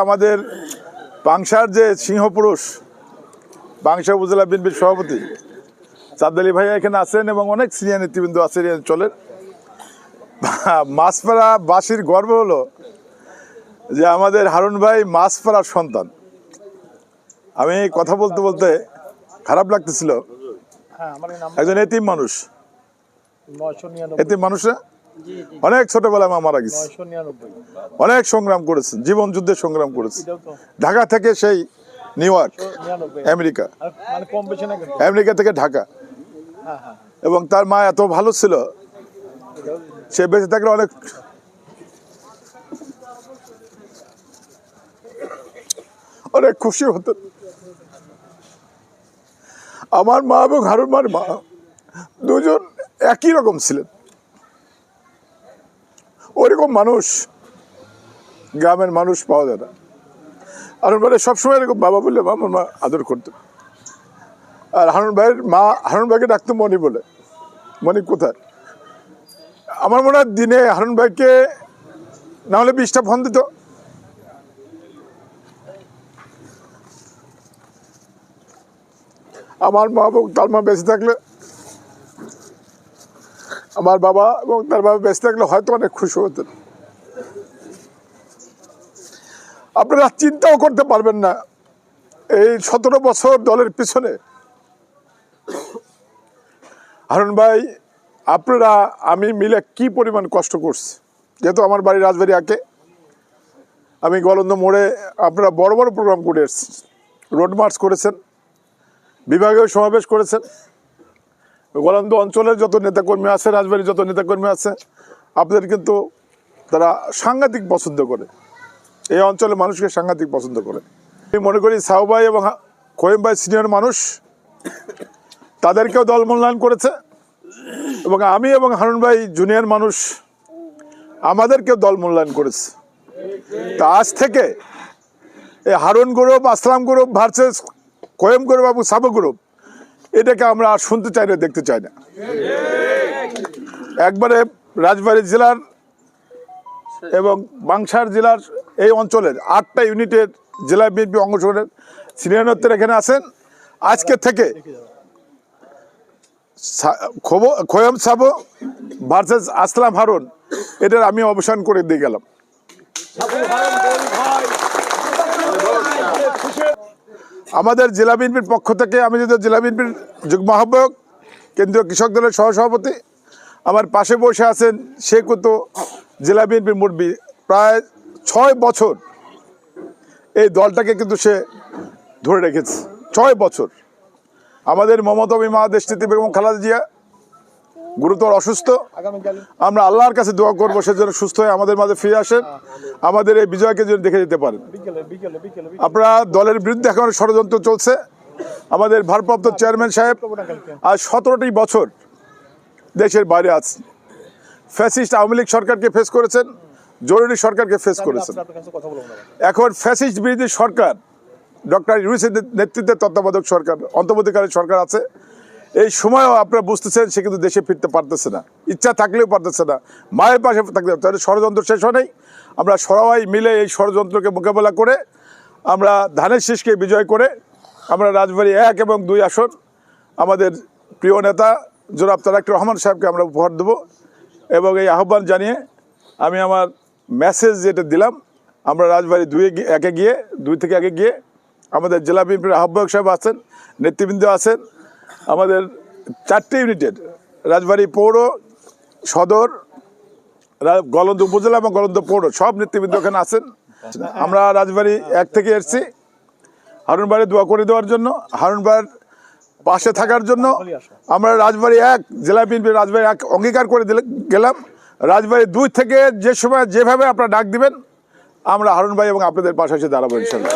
আমাদের পাংশার যে সিংহপুরুষ পাংশা উপজেলা বিএনপির সভাপতি সাদ্দালি ভাইয়া এখানে আছেন এবং অনেক সিনিয়র নেতৃবৃন্দ আছেন এই অঞ্চলের। মাছপাড়া বাসির গর্ব হলো যে আমাদের হারুন ভাই মাছপাড়ার সন্তান। আমি কথা বলতে বলতে খারাপ লাগতেছিল। হ্যাঁ একজন এতিম মানুষ। এতিম মানুষ না? অনেক ছোটবেলায় মা মারা গেছে। অনেক সংগ্রাম করেছেন জীবন যুদ্ধে সংগ্রাম করেছে। ঢাকা থেকে সেই নিউ ইয়র্ক আমেরিকা। মানে আমেরিকা থেকে ঢাকা। হ্যাঁ হ্যাঁ। এবং তার মা এত ভালো ছিল সে বেঁচে থাকলে অনেক অনেক খুশি হতেন আমার মা এবং হারুমার মা দুজন একই রকম ছিলেন। ওরকম মানুষ, গ্রামের মানুষ পাওয়া যায় না। হারুন ভাই সবসময় এরকম বাবা বললে আমার মা আদর করতেন আর হারুন ভাইয়ের মা, হারুন ভাইকে ডাকতো মনি বলে, মনি কোথায়? আমার মনে হয় দিনে হারুন ভাইকে না হলে বিশটা ফোন দিত। আমার মা এবং তার মা বেঁচে থাকলে আমার বাবা এবং তার বাবা বেঁচে থাকলে হয়তো অনেক খুশি হতেন। আপনারা চিন্তাও করতে পারবেন না। এই সতেরো বছর দলের পিছনে। হারুন ভাই, আপনারা, আমি মিলে কি পরিমাণ কষ্ট করছি? যেহেতু আমার বাড়ি রাজবাড়ি আঁকে আমি গলন্দ মোড়ে আপনারা বড় বড় প্রোগ্রাম করে এসেছেন। রোড মার্চ করেছেন। বিভাগীয় সমাবেশ করেছেন। গলন্দ অঞ্চলের যত নেতাকর্মী আছে, রাজবাড়ির যত নেতাকর্মী আছে, আপনাদের কিন্তু তারা সাংঘাতিক পছন্দ করে। এই অঞ্চলের মানুষকে সাংঘাতিক পছন্দ করে। আমি মনে করি সাহু ভাই এবং খোয়েম ভাই সিনিয়র মানুষ, তাদেরকেও দল মূল্যায়ন করেছে। এবং আমি এবং হারুন ভাই জুনিয়র মানুষ, আমাদেরকেও দল মূল্যায়ন করেছে। তা আজ থেকে এই Harun group Aslam group versus কোয়েম group এবং সাবু গ্রুপ এটাকে আমরা শুনতে চাই না, দেখতে চাই না। একবারে রাজবাড়ী জেলার এবং বাংশার জেলার এই অঞ্চলের আটটা ইউনিটের জেলা বিএনপি অংশগ্রহণের সিনিয়র নেতৃত্ব এখানে আছেন। আজকে থেকে খোয়াম সাবো ভার্সেস আসলাম হারুন, এটার আমি অবসান করে দিয়ে গেলাম। আমাদের জেলা বিএনপির পক্ষ থেকে আমি যদি জেলা বিএনপির যুগ্ম আহ্বায়ক, কেন্দ্রীয় কৃষক দলের সহসভাপতি, আমার পাশে বসে আছেন সে কত জেলা বিএনপির মুরব্বী। প্রায় ছয় বছর এই দলটাকে কিন্তু সে ধরে রেখেছে। ছয় বছর। আমাদের মমতা বিমা দেশনীতি বেগম খালাদা জিয়া গুরুতর অসুস্থ। আমরা আল্লাহর কাছে দোয়া করব সে যেন সুস্থ হয়ে আমাদের মাঝে ফিরে আসেন। আমাদের এই বিজয়কে যেন দেখে যেতে পারেন। আপনারা দলের বিরুদ্ধে এখন ষড়যন্ত্র চলছে। আমাদের ভারপ্রাপ্ত চেয়ারম্যান সাহেব আজ সতেরোটি বছর দেশের বাইরে আছে ফ্যাসিস্ট আওয়ামী লীগ সরকারকে ফেস করেছেন জরুরি সরকারকে ফেস করেছেন। এখন ফ্যাসিস্ট বিরোধী সরকার ডক্টর ইউনুসের নেতৃত্বে তত্ত্বাবধায়ক সরকার অন্তর্বর্তীকালীন সরকার আছে। এই সময়ও আপনারা বুঝতেছেন, সে কিন্তু দেশে ফিরতে পারতেছে না। ইচ্ছা থাকলেও পারতেছে না। মায়ের পাশে থাকতে তাহলে ষড়যন্ত্র শেষ হয় আমরা সবাই মিলে এই ষড়যন্ত্রকে মোকাবেলা করে, আমরা ধানের শীষকে বিজয় করে, আমরা রাজবাড়ী এক এবং দুই আসন, আমাদের প্রিয় নেতা জনাব তারাক রহমান সাহেবকে আমরা উপহার দেবো এবং এই আহ্বান জানিয়ে আমি আমার মেসেজ যেটা দিলাম, আমরা রাজবাড়ি দুয়ে একে গিয়ে, দুই থেকে একে গিয়ে আমাদের জেলা বিএনপির আহ্বায়ক সাহেব আছেন, নেতৃবৃন্দ আছেন আমাদের চারটে ইউনিটের, রাজবাড়ি পৌর, সদর গলন্দ উপজেলা এবং গলন্দ পৌর, সব নেতৃবৃন্দ ওখানে আছেন। আমরা রাজবাড়ি এক থেকে এসেছি হারুন বাড়ি দোয়া করে দেওয়ার জন্য হারুন বাড়ির পাশে থাকার জন্য। আমরা রাজবাড়ি এক, জেলা বিএনপি রাজবাড়ি এক অঙ্গীকার করে দিলে, গেলাম। রাজবাড়ি দুই থেকে যে সময় যেভাবে আপনারা ডাক দিবেন, আমরা হারুন ভাই এবং আপনাদের পাশে এসে দাঁড়াবো ইনশাল্লাহ।